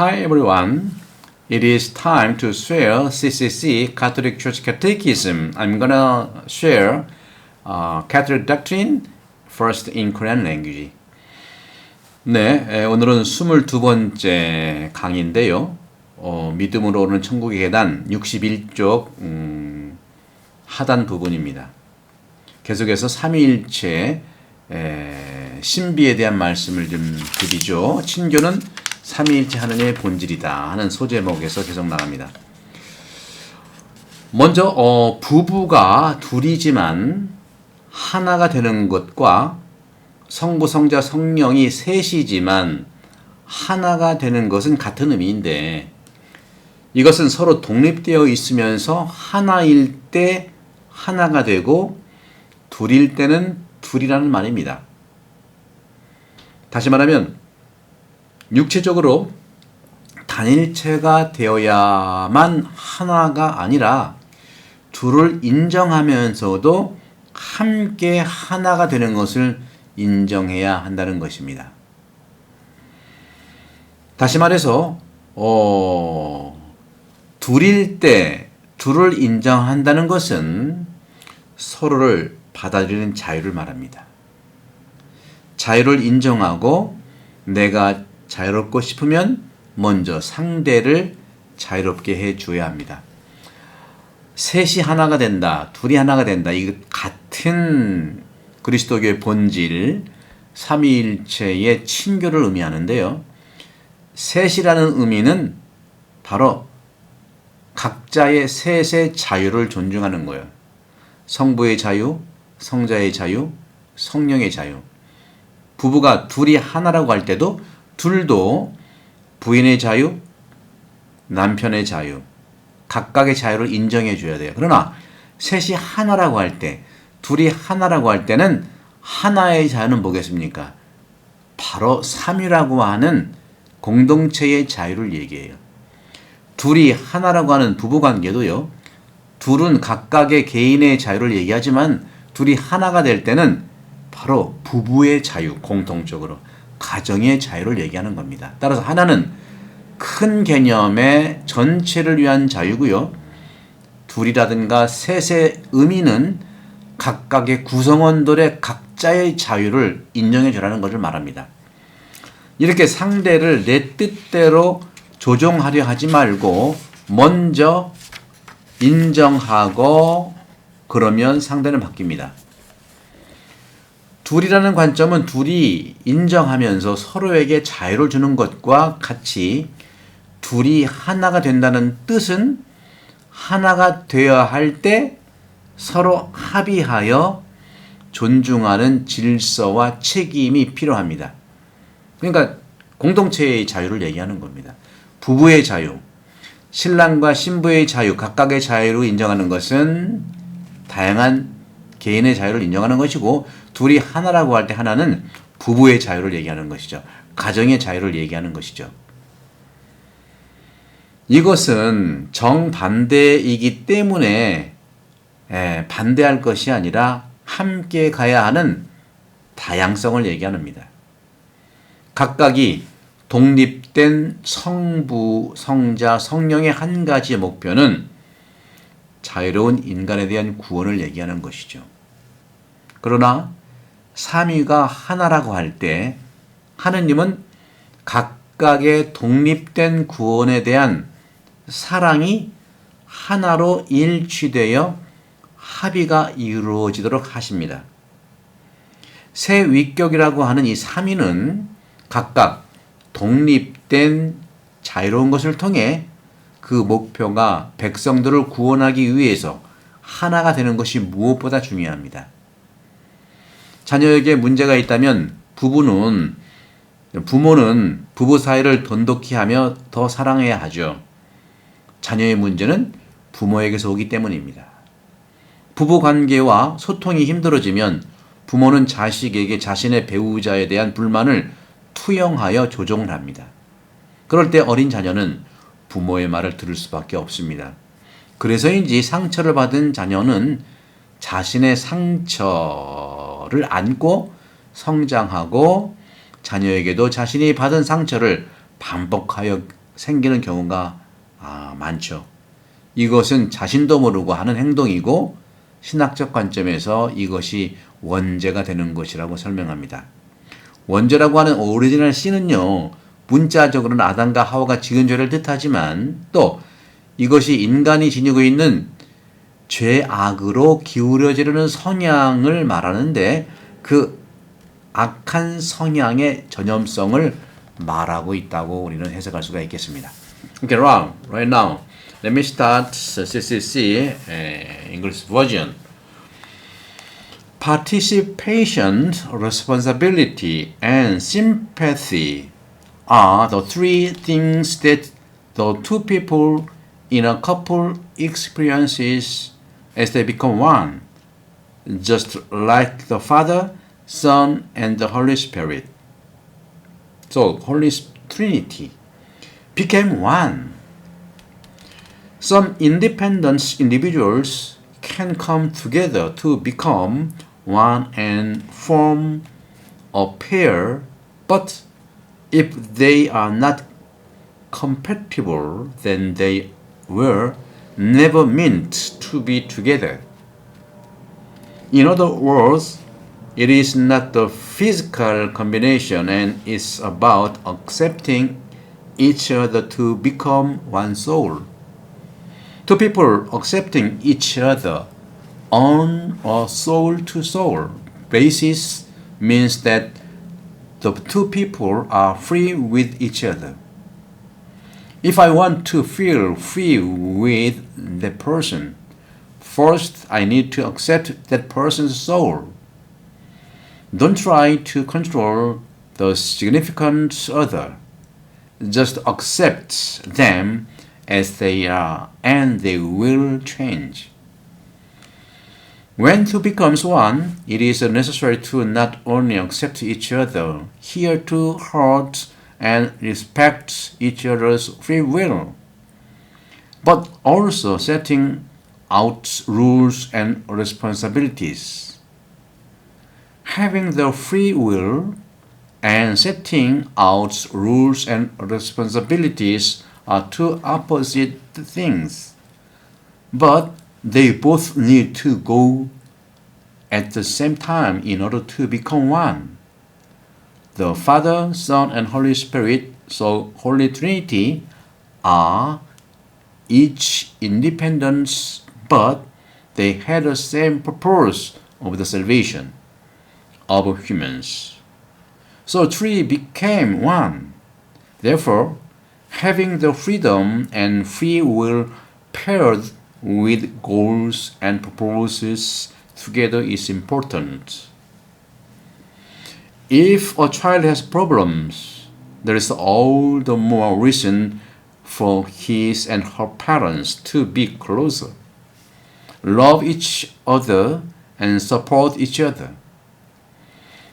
Hi everyone. It is time to share CCC Catholic Church Catechism. I'm gonna share uh, Catholic doctrine first in Korean language. 네, 에, 오늘은 22번째 강의인데요. 어, 믿음으로 오는 천국의 계단 61쪽 음, 하단 부분입니다. 계속해서 삼위일체 에, 신비에 대한 말씀을 좀 드리죠. 친교는 삼위일체 하느님의 본질이다 하는 소제목에서 계속 나갑니다. 먼저 어, 부부가 둘이지만 하나가 되는 것과 성부, 성자, 성령이 셋이지만 하나가 되는 것은 같은 의미인데 이것은 서로 독립되어 있으면서 하나일 때 하나가 되고 둘일 때는 둘이라는 말입니다. 다시 말하면 육체적으로 단일체가 되어야만 하나가 아니라 둘을 인정하면서도 함께 하나가 되는 것을 인정해야 한다는 것입니다. 다시 말해서 어, 둘일 때 둘을 인정한다는 것은 서로를 받아들이는 자유를 말합니다. 자유를 인정하고 내가 자유롭고 싶으면 먼저 상대를 자유롭게 해 줘야 합니다. 셋이 하나가 된다, 둘이 하나가 된다. 이거 같은 그리스도교의 본질, 삼위일체의 친교를 의미하는데요. 셋이라는 의미는 바로 각자의 셋의 자유를 존중하는 거예요. 성부의 자유, 성자의 자유, 성령의 자유. 부부가 둘이 하나라고 할 때도 둘도 부인의 자유, 남편의 자유, 각각의 자유를 인정해 줘야 돼요. 그러나 셋이 하나라고 할 때, 둘이 하나라고 할 때는 하나의 자유는 뭐겠습니까? 바로 삼위라고 하는 공동체의 자유를 얘기해요. 둘이 하나라고 하는 부부 관계도요. 둘은 각각의 개인의 자유를 얘기하지만 둘이 하나가 될 때는 바로 부부의 자유, 공통적으로 가정의 자유를 얘기하는 겁니다. 따라서 하나는 큰 개념의 전체를 위한 자유고요. 둘이라든가 셋의 의미는 각각의 구성원들의 각자의 자유를 인정해 주라는 것을 말합니다. 이렇게 상대를 내 뜻대로 조종하려 하지 말고 먼저 인정하고 그러면 상대는 바뀝니다. 둘이라는 관점은 둘이 인정하면서 서로에게 자유를 주는 것과 같이 둘이 하나가 된다는 뜻은 하나가 되어야 할 때 서로 합의하여 존중하는 질서와 책임이 필요합니다. 그러니까 공동체의 자유를 얘기하는 겁니다. 부부의 자유, 신랑과 신부의 자유, 각각의 자유로 인정하는 것은 다양한 개인의 자유를 인정하는 것이고 둘이 하나라고 할 때 하나는 부부의 자유를 얘기하는 것이죠. 가정의 자유를 얘기하는 것이죠. 이것은 정반대이기 때문에 예, 반대할 것이 아니라 함께 가야 하는 다양성을 얘기합니다. 각각이 독립된 성부, 성자, 성령의 한 가지 목표는 자유로운 인간에 대한 구원을 얘기하는 것이죠. 그러나 삼위가 하나라고 할 때 하느님은 각각의 독립된 구원에 대한 사랑이 하나로 일치되어 합의가 이루어지도록 하십니다. 새 위격이라고 하는 이 삼위는 각각 독립된 자유로운 것을 통해 그 목표가 백성들을 구원하기 위해서 하나가 되는 것이 무엇보다 중요합니다. 자녀에게 문제가 있다면 부부는 부모는 부부 사이를 돈독히 하며 더 사랑해야 하죠. 자녀의 문제는 부모에게서 오기 때문입니다. 부부 관계와 소통이 힘들어지면 부모는 자식에게 자신의 배우자에 대한 불만을 투영하여 조종을 합니다. 그럴 때 어린 자녀는 부모의 말을 들을 수밖에 없습니다. 그래서인지 상처를 받은 자녀는 자신의 상처 를 안고 성장하고 자녀에게도 자신이 받은 상처를 반복하여 생기는 경우가 아, 많죠. 이것은 자신도 모르고 하는 행동이고 신학적 관점에서 이것이 원죄가 되는 것이라고 설명합니다. 원죄라고 하는 오리지널 C는요, 문자적으로는 아담과 하와가 지은 죄를 뜻하지만 또 이것이 인간이 지니고 있는 죄악으로 기울여지려는 성향을 말하는데 그 악한 성향의 전염성을 말하고 있다고 우리는 해석할 수가 있겠습니다. Okay, right, right now, let me start CCC uh, English version. Participation, responsibility, and sympathy are the three things that the two people in a couple experiences as they become one, just like the Father, Son, and the Holy Spirit. So, Holy Trinity became one. Some independent individuals can come together to become one and form a pair, but if they are not compatible, then they were never meant to be together. In other words, it is not the physical combination and it's about accepting each other to become one soul. Two people accepting each other on a soul to soul basis means that the two people are free with each other. If I want to feel free with the person, first I need to accept that person's soul. Don't try to control the significant other. Just accept them as they are and they will change. When two becomes one, it is necessary to not only accept each other, hear to heart and respects each other's free will, but also setting out rules and responsibilities. Having the free will and setting out rules and responsibilities are two opposite things, but they both need to go at the same time in order to become one. The Father, Son, and Holy Spirit, so Holy Trinity, are each independent, but they had the same purpose of the salvation of humans. So three became one. Therefore, having the freedom and free will paired with goals and purposes together is important. If a child has problems, there is all the more reason for his and her parents to be closer, love each other, and support each other.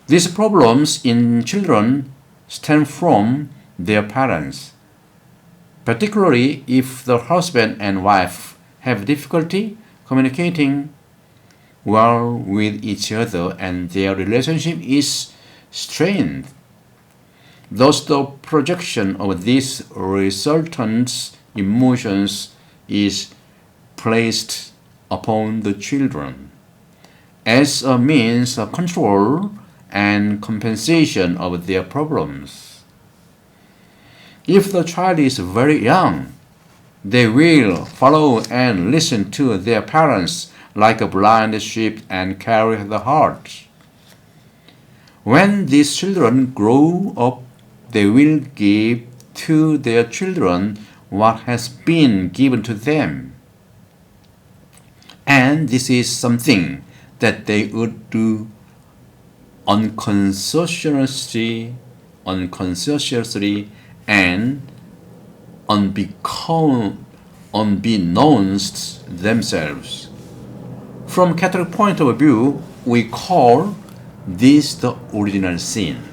These problems in children stem from their parents, particularly if the husband and wife have difficulty communicating well with each other and their relationship is strained. Thus, the projection of these resultant emotions is placed upon the children as a means of control and compensation of their problems. If the child is very young, they will follow and listen to their parents like a blind sheep and carry the heart. When these children grow up, they will give to their children what has been given to them. And this is something that they would do unconsciously, unconsciously and unbeknownst themselves. From Catholic point of view, we call this the original sin.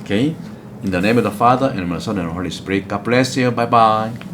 Okay? In the name of the Father, and of the Son, and the Holy Spirit. God bless you. Bye bye.